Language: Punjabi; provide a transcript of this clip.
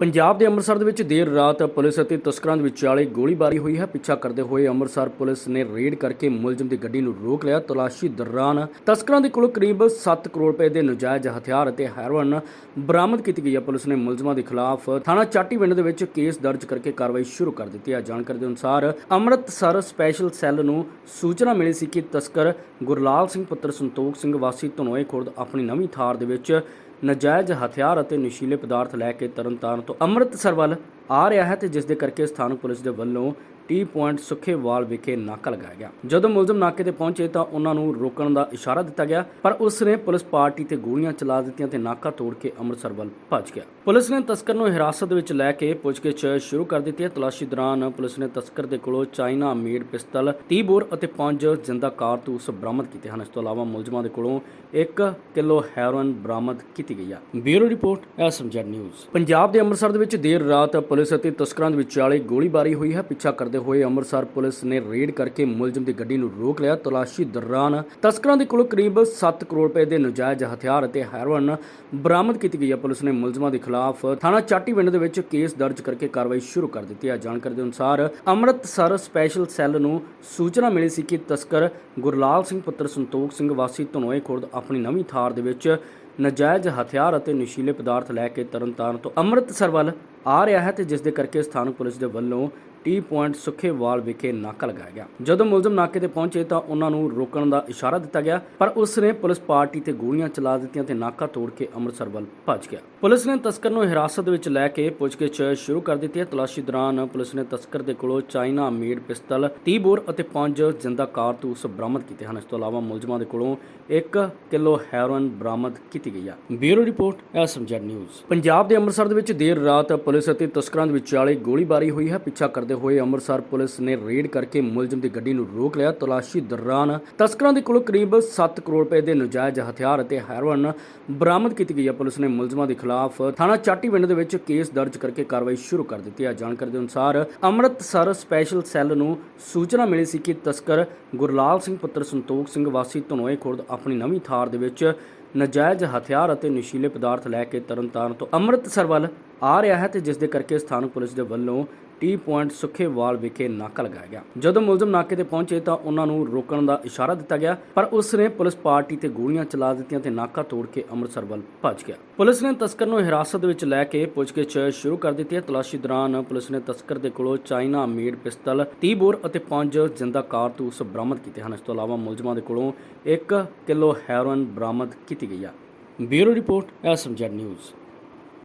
ਪੰਜਾਬ ਦੇ ਅੰਮ੍ਰਿਤਸਰ ਦੇ ਵਿੱਚ ਦੇਰ ਰਾਤ ਪੁਲਿਸ ਅਤੇ ਤਸਕਰਾਂ ਦੇ ਵਿਚਾਲੇ ਗੋਲੀਬਾਰੀ ਹੋਈ ਹੈ। ਪਿੱਛਾ ਕਰਦੇ ਹੋਏ ਅੰਮ੍ਰਿਤਸਰ ਪੁਲਿਸ ਨੇ ਰੇਡ ਕਰਕੇ ਮੁਲਜ਼ਮ ਦੀ ਗੱਡੀ ਨੂੰ ਰੋਕ ਲਿਆ। ਤਲਾਸ਼ੀ ਦੌਰਾਨ ਤਸਕਰਾਂ ਦੇ ਕੋਲੋਂ ਕਰੀਬ 7 ਕਰੋੜ ਰੁਪਏ ਦੇ ਨਜਾਇਜ਼ ਹਥਿਆਰ ਅਤੇ ਹੈਰੋਇਨ ਬਰਾਮਦ ਕੀਤੀ ਗਈ ਹੈ। ਪੁਲਿਸ ਨੇ ਮੁਲਜ਼ਮਾਂ ਦੇ ਖਿਲਾਫ ਥਾਣਾ ਚਾਟੀਵਿੰਡ ਦੇ ਵਿੱਚ ਕੇਸ ਦਰਜ ਕਰਕੇ ਕਾਰਵਾਈ ਸ਼ੁਰੂ ਕਰ ਦਿੱਤੀ ਹੈ। ਜਾਣਕਾਰੀ ਦੇ ਅਨੁਸਾਰ ਅੰਮ੍ਰਿਤਸਰ ਸਪੈਸ਼ਲ ਸੈੱਲ ਨੂੰ ਸੂਚਨਾ ਮਿਲੀ ਸੀ ਕਿ ਤਸਕਰ ਗੁਰਲਾਲ ਸਿੰਘ ਪੁੱਤਰ ਸੰਤੋਖ ਸਿੰਘ ਵਾਸੀ ਧਨੋਏ ਖੁਰਦ ਆਪਣੀ ਨਵੀਂ ਥਾਰ ਦੇ ਵਿੱਚ ਨਜਾਇਜ਼ ਹਥਿਆਰ ਅਤੇ ਨਸ਼ੀਲੇ ਪਦਾਰਥ ਲੈ ਕੇ ਤਰਨਤਾਰਨ ਤੋਂ ਅੰਮ੍ਰਿਤਸਰ ਵੱਲ ਆ ਰਿਹਾ ਹੈ ਤੇ ਜਿਸ ਦੇ ਕਰਕੇ ਸਥਾਨਕ ਪੁਲਿਸ ਦੇ ਵੱਲੋਂ ਟੀ ਪੁਆਇੰਟ ਸੁਖੇਵਾਲ ਵਿਖੇ ਨਾਕਾ ਲਗਾਇਆ ਗਿਆ। ਜਦੋਂ ਮੁਲਜ਼ਮ ਨਾਕੇ ਤੇ ਪਹੁੰਚੇ ਤਾਂ ਉਹਨਾਂ ਨੂੰ ਰੋਕਣ ਦਾ ਇਸ਼ਾਰਾ ਦਿੱਤਾ ਗਿਆ, ਪਰ ਉਸ ਨੇ ਪੁਲਿਸ ਪਾਰਟੀ ਤੇ ਗੋਲੀਆਂ ਚਲਾ ਦਿੱਤੀਆਂ ਤੇ ਨਾਕਾ ਤੋੜ ਕੇ ਅੰਮ੍ਰਿਤਸਰ ਵੱਲ ਭੱਜ ਗਿਆ। ਪੁਲਿਸ ਨੇ ਤਸਕਰ ਨੂੰ ਹਿਰਾਸਤ ਵਿੱਚ ਲੈ ਕੇ ਪੁੱਛਗਿੱਛ ਸ਼ੁਰੂ ਕਰ ਦਿੱਤੀ ਹੈ। ਤਲਾਸ਼ੀ ਦੌਰਾਨ ਪੁਲਿਸ ਨੇ ਤਸਕਰ ਦੇ ਕੋਲੋਂ ਚਾਈਨਾ ਮੇਡ ਪਿਸਤਲ 30 ਬੋਰ ਅਤੇ 5 ਜਿੰਦਾ ਕਾਰਤੂਸ ਬਰਾਮਦ ਕੀਤੇ ਹਨ। ਇਸ ਤੋਂ ਇਲਾਵਾ ਮੁਲਜ਼ਮਾਂ ਦੇ ਕੋਲੋਂ 1 ਕਿਲੋ ਹੈਰੋਇਨ ਬਰਾਮਦ ਕੀਤੀ ਗਈ ਹੈ। Bureau report, SMZ news. Punjab ਦੇ ਅੰਮ੍ਰਿਤਸਰ ਦੇ ਵਿੱਚ ਦੇਰ ਰਾਤ ਪੁਲਿਸ ਅਤੇ ਤਸਕਰਾਂ ਦੇ ਵਿਚਾਲੇ ਗੋਲੀਬਾਰੀ ਹੋਈ ਹੈ। ਪਿੱਛਾ ਕਰਦੇ ਹੋਏ ਅੰਮ੍ਰਿਤਸਰ ਪੁਲਿਸ ਨੇ ਰੇਡ ਕਰਕੇ ਮੁਲਜ਼ਮ ਦੀ ਗੱਡੀ ਨੂੰ ਰੋਕ ਲਿਆ। ਤਲਾਸ਼ੀ ਦੌਰਾਨ ਤਸਕਰਾਂ ਦੇ ਕੋਲੋਂ ਕਰੀਬ 7 ਕਰੋੜ ਰੁਪਏ ਦੇ ਨਜਾਇਜ਼ ਹਥਿਆਰ ਅਤੇ ਹੈਰੋਇਨ ਬਰਾਮਦ ਕੀਤੀ ਗਈ ਹੈ। ਪੁਲਿਸ ਨੇ ਮੁਲਜ਼ਮਾਂ ਦੇ ਖਿਲਾਫ ਥਾਣਾ ਚਾਟੀਵਿੰਡ ਦੇ ਵਿੱਚ ਕੇਸ ਦਰਜ ਕਰਕੇ ਕਾਰਵਾਈ ਸ਼ੁਰੂ ਕਰ ਦਿੱਤੀ ਹੈ। ਜਾਣਕਾਰੀ ਦੇ ਅਨੁਸਾਰ ਅੰਮ੍ਰਿਤਸਰ ਸਪੈਸ਼ਲ ਸੈੱਲ ਨੂੰ ਸੂਚਨਾ ਮਿਲੀ ਸੀ ਕਿ ਤਸਕਰ ਗੁਰਲਾਲ ਸਿੰਘ, ਪੁੱਤਰ ਸੰਤੋਖ ਸਿੰਘ, ਵਾਸੀ ਧਨੋਏ ਖੁਰਦ ਆਪਣੀ ਨਵੀਂ ਥਾਰ ਦੇ ਵਿੱਚ ਨਜਾਇਜ਼ ਹਥਿਆਰ ਅਤੇ ਨਸ਼ੀਲੇ ਪਦਾਰਥ ਲੈ ਕੇ ਤਰਨਤਾਰਨ ਤੋਂ ਅੰਮ੍ਰਿਤਸਰ ਵੱਲ ਆ ਰਿਹਾ ਹੈ ਤੇ ਜਿਸ ਦੇ ਕਰਕੇ ਸਥਾਨਕ ਪੁਲਿਸ ਦੇ ਵੱਲੋਂ ਟੀ ਪੁਆਇੰਟ ਸੁਖੇਵਾਲ ਵਿਖੇ ਨਾਕਾ ਲਗਾਇਆ ਗਿਆ। ਜਦੋਂ ਮੁਲਜ਼ਮ ਨਾਕੇ ਤੇ ਪਹੁੰਚੇ ਤਾਂ ਉਹਨਾਂ ਨੂੰ ਰੋਕਣ ਦਾ ਇਸ਼ਾਰਾ ਦਿੱਤਾ ਗਿਆ, ਪਰ ਉਸ ਨੇ ਪੁਲਿਸ ਪਾਰਟੀ ਤੇ ਗੋਲੀਆਂ ਚਲਾ ਦਿੱਤੀਆਂ ਤੇ ਨਾਕਾ ਤੋੜ ਕੇ ਅੰਮ੍ਰਿਤਸਰ ਵੱਲ ਭੱਜ ਗਿਆ। ਪੁਲਿਸ ਨੇ ਤਸਕਰ ਨੂੰ ਹਿਰਾਸਤ ਵਿੱਚ ਲੈ ਕੇ ਪੁੱਛਗਿੱਛ ਸ਼ੁਰੂ ਕਰ ਦਿੱਤੀ ਹੈ। ਤਲਾਸ਼ੀ ਦੌਰਾਨ ਪੁਲਿਸ ਨੇ ਤਸਕਰ ਦੇ ਕੋਲੋਂ ਚਾਈਨਾ ਮੇਡ ਪਿਸਤਲ 30 ਬੋਰ ਅਤੇ 5 ਜਿੰਦਾ ਕਾਰਤੂਸ ਬਰਾਮਦ ਕੀਤੇ ਹਨ। ਇਸ ਤੋਂ ਇਲਾਵਾ ਮੁਲਜ਼ਮਾਂ ਦੇ ਕੋਲੋਂ 1 ਕਿਲੋ ਹੈਰੋਇਨ ਬਰਾਮਦ ਕੀਤੀ ਗਈ ਹੈ। Bureau report, SMZ news. Punjab ਦੇ ਅੰਮ੍ਰਿਤਸਰ ਦੇ ਵਿੱਚ ਦੇਰ ਰਾਤ ਪੁਲਿਸ ਅਤੇ ਤਸਕਰਾਂ ਦੇ ਵਿਚਾਲੇ ਗੋਲੀਬਾਰੀ ਹੋਈ ਹੈ। ਪਿੱਛਾ ਕਰਦੇ ਹੋਏ ਅੰਮ੍ਰਿਤਸਰ ਪੁਲਿਸ ਨੇ ਰੇਡ ਕਰਕੇ ਮੁਲਜ਼ਮ ਦੀ ਗੱਡੀ ਨੂੰ ਰੋਕ ਲਿਆ। ਤਲਾਸ਼ੀ ਦੌਰਾਨ ਤਸਕਰਾਂ ਦੇ ਕੋਲੋਂ ਕਰੀਬ 7 ਕਰੋੜ ਰੁਪਏ ਦੇ ਨਜਾਇਜ਼ ਹਥਿਆਰ ਅਤੇ ਹੈਰੋਇਨ ਬਰਾਮਦ ਕੀਤੀ ਗਈ ਹੈ। ਪੁਲਿਸ ਨੇ ਮੁਲਜ਼ਮਾਂ ਦੇ ਖਿਲਾਫ ਥਾਣਾ ਚਾਟੀਵਿੰਡ ਦੇ ਵਿੱਚ ਕੇਸ ਦਰਜ ਕਰਕੇ ਕਾਰਵਾਈ ਸ਼ੁਰੂ ਕਰ ਦਿੱਤੀ ਹੈ। ਜਾਣਕਾਰੀ ਦੇ ਅਨੁਸਾਰ ਅੰਮ੍ਰਿਤਸਰ ਸਪੈਸ਼ਲ ਸੈੱਲ ਨੂੰ ਸੂਚਨਾ ਮਿਲੀ ਸੀ ਕਿ ਤਸਕਰ ਗੁਰਲਾਲ ਸਿੰਘ ਪੁੱਤਰ ਸੰਤੋਖ ਸਿੰਘ ਵਾਸੀ ਧਨੋਏ ਖੁਰਦ ਆਪਣੀ ਨਵੀਂ ਥਾਰ ਦੇ ਵਿੱਚ ਨਜਾਇਜ਼ ਹਥਿਆਰ ਅਤੇ ਨਸ਼ੀਲੇ ਪਦਾਰਥ ਲੈ ਕੇ ਤਰਨਤਾਰਨ ਤੋਂ ਅੰਮ੍ਰਿਤਸਰ ਵੱਲ ਆ ਰਿਹਾ ਹੈ ਤੇ ਜਿਸ ਦੇ ਕਰਕੇ ਸਥਾਨਕ ਪੁਲਿਸ ਦੇ ਵੱਲੋਂ ਟੀ ਪੁਆਇੰਟ ਸੁਖੇਵਾਲ ਵਿਖੇ ਨਾਕਾ ਲਗਾਇਆ ਗਿਆ। ਜਦੋਂ ਮੁਲਜ਼ਮ ਨਾਕੇ ਤੇ ਪਹੁੰਚੇ ਤਾਂ ਉਹਨਾਂ ਨੂੰ ਰੋਕਣ ਦਾ ਇਸ਼ਾਰਾ ਦਿੱਤਾ ਗਿਆ, ਪਰ ਉਸ ਨੇ ਪੁਲਿਸ ਪਾਰਟੀ ਤੇ ਗੋਲੀਆਂ ਚਲਾ ਦਿੱਤੀਆਂ ਤੇ ਨਾਕਾ ਤੋੜ ਕੇ ਅੰਮ੍ਰਿਤਸਰ ਵੱਲ ਭੱਜ ਗਿਆ। ਪੁਲਿਸ ਨੇ ਤਸਕਰ ਨੂੰ ਹਿਰਾਸਤ ਵਿੱਚ ਲੈ ਕੇ ਪੁੱਛਗਿੱਛ ਸ਼ੁਰੂ ਕਰ ਦਿੱਤੀ ਹੈ। ਤਲਾਸ਼ੀ ਦੌਰਾਨ ਪੁਲਿਸ ਨੇ ਤਸਕਰ ਦੇ ਕੋਲੋਂ ਚਾਈਨਾ ਮੇਡ ਪਿਸਤਲ 30 ਬੋਰ ਅਤੇ 5 ਜਿੰਦਾ ਕਾਰਤੂਸ ਬਰਾਮਦ ਕੀਤੇ ਹਨ। ਇਸ ਤੋਂ ਇਲਾਵਾ ਮੁਲਜ਼ਮਾਂ ਦੇ ਕੋਲੋਂ 1 ਕਿਲੋ ਹੈਰੋਇਨ ਬਰਾਮਦ ਕੀਤੀ ਗਈ ਹੈ। Bureau report SMZ news.